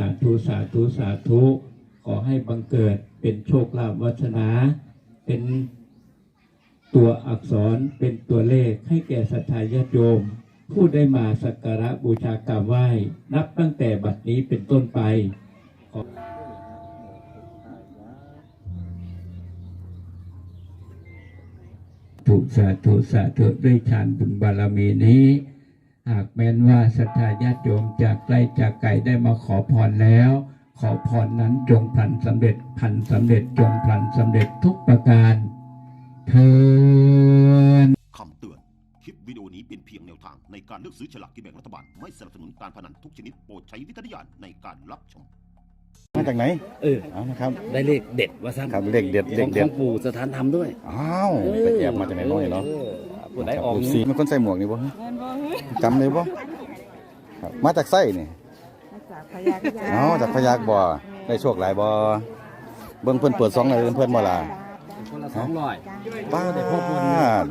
สาธุสาธุสาธุ ขอให้บังเกิดเป็นโชคลาภวัฒนา เป็นตัวอักษรเป็นตัวเลขให้แก่ศรัทธาญาติโยม ผู้ได้มาสักการะบูชากราบไหว้ นับตั้งแต่บัดนี้เป็นต้นไปธุสาธุสาธุด้วยฌานบุญบารมีนี้ หากแม้นว่าศรัทธาญาติโยมจากใกล้จากไกลได้มาขอพรแล้ว ขอพรนั้นจงพลันสำเร็จพลันสำเร็จจงพลันสำเร็จทุกประการเทินคำเตือน คลิปวิดีโอนี้เป็นเพียงแนวทางในการเลือกซื้อฉลากกินแบ่งรัฐบาล ไม่สนับสนุนการพนันทุกชนิดโปรดใช้วิจารณญาณในการรับชม มาจากไหนเออ เอานะครับ ได้เลขเด็ดว่าซ้ำครับเลขเด็ดขเลองขขเด็อดงปู่สถานธรรมด้วย อ้าวไปแอบมาจากไหนน้อยเนาะ อ อผู้ใดออกสีมันคนใส่หมวกนี่บ่จำเลยบ่ครับมาจากไส้นี่จากพยาคฆเนาะจากพยักบ่ได้โชคหลายบ่เบิ่งเพิ่นเปิดซองให้เพิ่นบ่ล่ะคนละสองร้อยป้าได้พบวน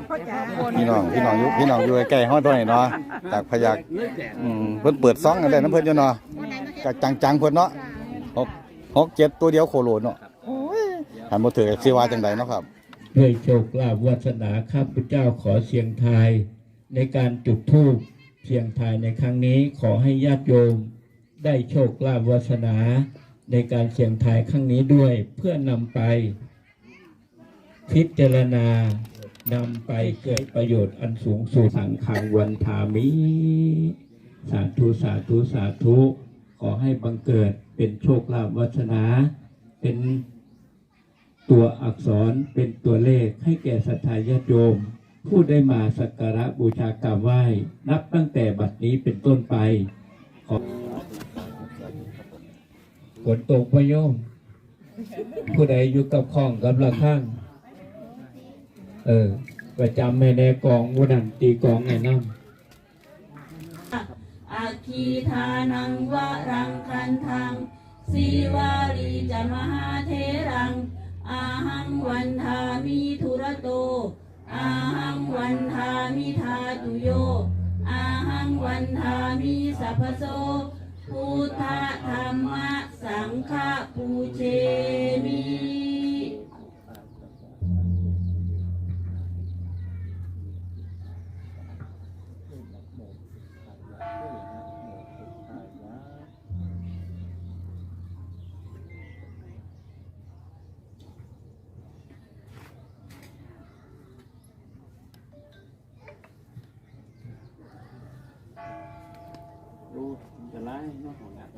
พี่น้องพี่น้องอยู่พี่น้องอยู่ใกล้ๆเฮาด้วยเนาะจากพยักเลยแจกอืมเพิ่นเปิดซองกันได้น้ำเพิ่นอยู่เนาะจากจังๆเพิ่นเนาะหกหกเจ็ดตัวเดียวโคโลเนาะหันบ่ถือสิว่าจังไดเนาะครับ ด้วยโชคลาภวาสนาข้าพเจ้าขอเสียงทายในการจุดธูปเสียงทายในครั้งนี้ขอให้ญาติโยม ได้โชคลาภวาสนา ในการเสียงทายครั้งนี้ด้วยเพื่อนำไป พิจารณานำไปเกิดประโยชน์อันสูงสุดสังขังวันทามิ สาธุสาธุสาธุ ขอให้บังเกิดเป็นโชคลาภวาสนา เป็น ตัวอักษรเป็นตัวเลขให้แก่ศรัทธาญาติโยม ผู้ได้มาสักการะบูชากราบไหว้ นับตั้งแต่บัดนี้เป็นต้นไปขอฝนตกพะโยม ผู้ใดอยู่กับข้องกับละข้าง เออประจำไม่แน่กองมุนันตีกองไงน้ำอาคีทานังวะรังคันทังสีวารีจะมหาเทรัง อาหังวันทามิทุระโต อาหังวันทามิทาตุโย อาหังวันทามิสัพพโสพุทธธรรมะสังฆะปูเชมิ ดูจะไล่เนาะ ของงาน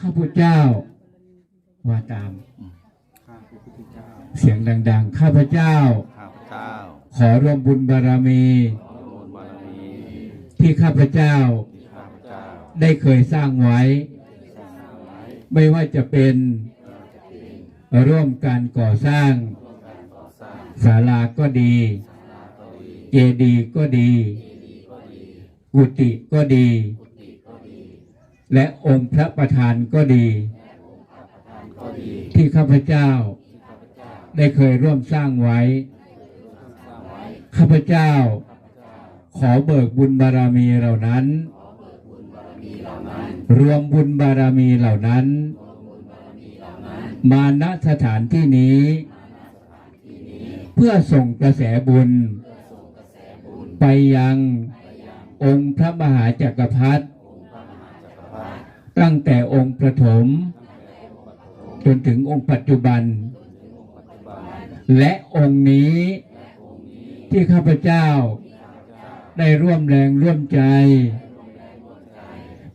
ข้าพเจ้าว่าตามข้าพระพุทธเจ้าเสียงดัง ๆ ข้าพเจ้าข้าพเจ้าขอรวมบุญบารมีขอบุญบารมี ที่ข้าพเจ้าที่ข้าพเจ้าได้เคยสร้างไว้สร้างไว้ ไม่ว่าจะเป็นร่วมการก่อสร้างก่อสร้างศาลาก็ดี เจดีย์ก็ดี กุฏิก็ดี และองค์พระประธานก็ดี ที่ข้าพเจ้า ได้เคยร่วมสร้างไว้ ข้าพเจ้า ขอเบิกบุญบารมีเหล่านั้น รวมบุญบารมีเหล่านั้น มาณสถานที่นี้ เพื่อส่งกระแสบุญ ไปยังองค์พระมหาจักรพรรดิ ตั้งแต่องค์ประถม จนถึงองค์ปัจจุบัน และองค์นี้ที่ข้าพเจ้าได้ร่วมแรงร่วมใจ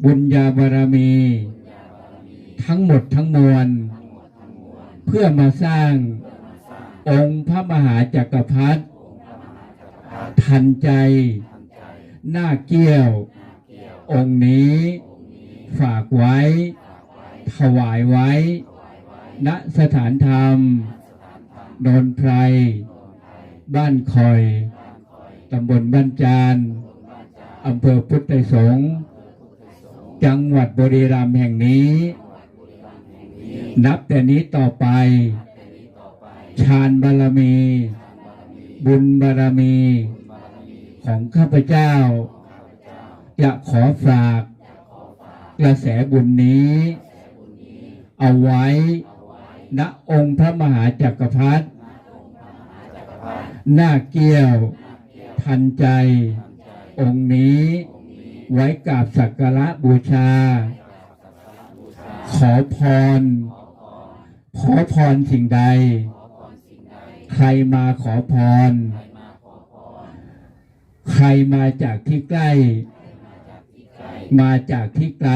บุญญาบารมี ทั้งหมดทั้งมวล เพื่อมาสร้างองค์พระมหาจักรพรรดิทันใจ หน้าเกี้ยว องค์นี้ ฝากไว้ ถวายไว้ ณสถานธรรมโนนไพร บ้านคอย ตำบลบ้านจานอำเภอพุทธไทยสงฆ์จังหวัดบุรีรัมย์แห่งนี้ นับแต่นี้ต่อไปฌานบารมี บุญบารมี ของข้าพเจ้า จะขอฝาก กระแสบุญนี้ เอาไว้ณองค์พระมหาจักรพรรดิหน้าเกี้ยว ทันใจ องค์นี้ ไว้กราบสักการะบูชา ขอพร ขอพรสิ่งใด ใครมาขอพร ใครมาจากที่ใกล้ มาจากที่ไกล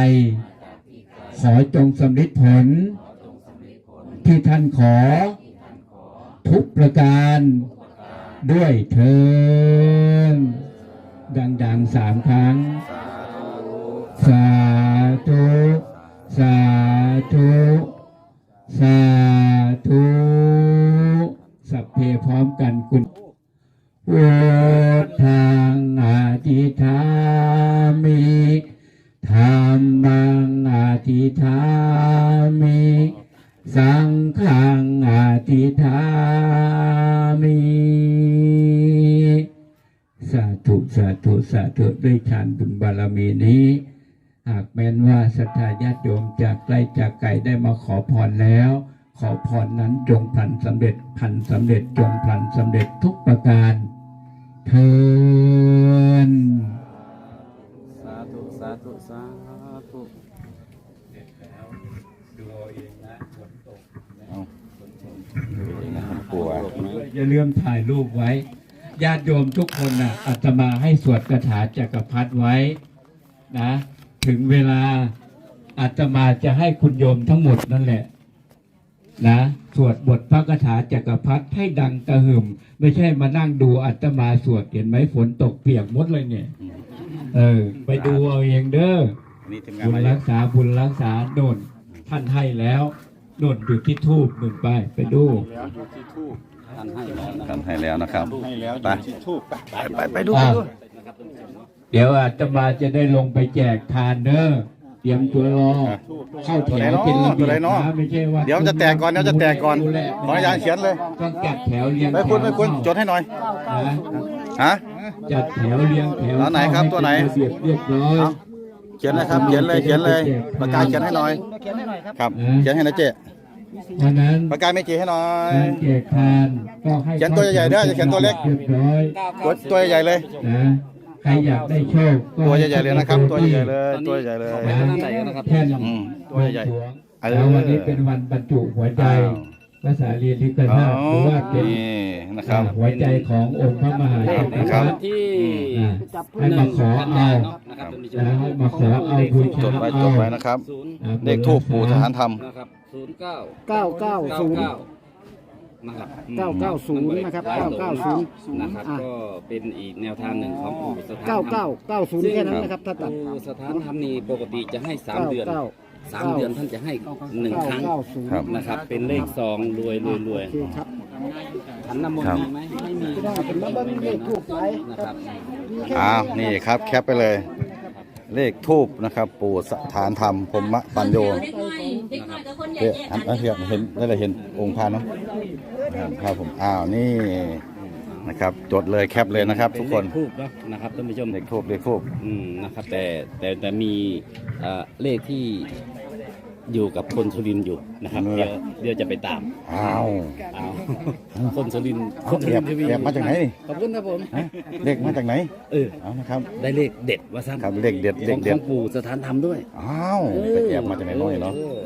ขอจงสำลิดผล ที่ท่านขอ ทุกประการ ด้วยเทินดังๆสามครั้ง สาธุ สาธุ สาธุ สัพเพพร้อมกันคุณพุทธังอธิธา อธิธามิสาธุสาธุสาธุด้วยฌานบุญบารมีนี้ หากแม้นว่าศรัทธาญาติโยมจากใกล้จากไกลได้มาขอพรแล้ว ขอพรนั้นจงพันสำเร็จพันสำเร็จจงพันสำเร็จทุกประการเทินสาธุสาธุสาธุปัว อย่าลืมถ่ายรูปไว้ ญาติโยมทุกคนนะอาตมาให้สวดคาถาจักรพรรดิไว้นะ ถึงเวลาอาตมาจะให้คุณโยมทั้งหมดนั่นแหละนะสวดบทพระคาถาจักรพรรดิให้ดังกระหึ่มไม่ใช่มานั่งดูอาตมาสวดเห็นไหมฝนตกเปียกหมดเลยเนี่ย เออ ไปดูเอาเองเด้อบุญมาเยรักษาบุญรักษาโน่นท่านให้แล้วโน่นอยู่ที่ทูบนู่นไปไปดูท่านให้แล้วนะคท่ารับนให้แล้วนะครับ ให้แล้วไป ไปไปดูอ่าไปดู เดี๋ยวอาตมาจะได้ลงไปแจกทานเด้อเตรียมตัวรอ เข้าแถวเป็นระเบียบนะไม่ใช่ว่าเดี๋ยวจะแตกก่อนเดี๋ยวจะแตกก่อนดูแลขออนุญาตเขียนเลย ต้องจัดแถวเรียงไปคุณไปคุณจดให้หน่อยนะฮะ จัดแถวเรียงแถวแล้วไหนครับตัวไหนให้เป็ระเบียบเรียบร้อยเอาเขียนเลยครับเขียนเลยเขียนเลยปากกาเขียนให้หน่อยครับเขียนให้นะเจ๊ เพราะนั้นปากกาไม่เจ๊ให้หน่อย การแจกทานก็ให้เขียนตัวใหญ่ๆเด้ออย่าเขียนตัวเล็ก เรียบร้อยตัวตัวใหญ่ๆเลย นะใครอยากได้โชคก็ตัวใหญ่ๆเลยนะครับ ตัวใหญ่ๆเลย ตัวใหญ่ๆเลย นะท่านไหนนะครับแท่นอืมตัวใหญ่ๆบวงเออ แล้ววันนี้เป็นวันบรรจุหัวใจอ้าวภาษาเรียนที่กระทาบหรือว่าเป็นนี่นะครับ หัวใจขององค์พระมหาจักรพรรดิที่อ่าให้มาขอเอานะครับท่านผู้ชมนะให้มาขอเอาบูจชาดไว้เอาจดไว้นะครับศูนย์อ่าเลขทูปปู่สถานธรรม นะครับ ศูนย์เก้าเก้าเก้าศูนย์ นะครับเก้าเก้าศูนย์นะครับเก้าเก้าศูนย์นะครับอะ ก็เป็นอีกแนวทางหนึ่งของปู่สถานธรรมเก้าเก้าเก้าศูนย์แค่นั้นนะครับถ้าตัดปู่สถานธรรมนี่ปกติจะให้สามเก้าเดือนเก้าสามเดือนท่านจะให้หนึ่งครั้งเก้าศูนย์ครับ นะครับ เป็นเลขซองรวยรวยรวยโอเคครับ ขันน้ำมนครัต์บมีไหมไม่มีได้เป็นมาเบิ้งเลขทูบไปนะครับอ้าวนี่ครับแคปไปเลย เลขทูบนะครับ ปู่สถานธรรมพรหมปัญโย เด็กน้อย เด็กน้อยกับคนใหญ่เอ๊ะแยกอักันนนั้นเห็นเห็นได้เลยเห็นองค์พระเนาะครับผมอ้าวนี่นะครับ จดเลยแคปเลยนะครับ ทุกคนเป็เลขทูบเนาะนะครับท่านผู้ชมเลขทูบเลขทูบอืมนะครับ แต่แต่แต่มีเอ่อเลขที่อยู่กับคนสุรินทร์อยู่นะครับ เดี๋ยวเดี๋ยวจะไปตามอ้าว เอาคนสุรินทร์คเอานสุแอริบนทร์ทีวีแอบมาจากไหนนี่ ขอบคุณครับผมฮะเลขมาจากไหนเออเอานะครับ ได้เลขเด็ดว่าซ้ำครับเลขเด็ดขเลองขขเด็อดงปู่สถานธรรมด้วยอ้าวไปแอบมาจากไหนน้อยเนาะ ออ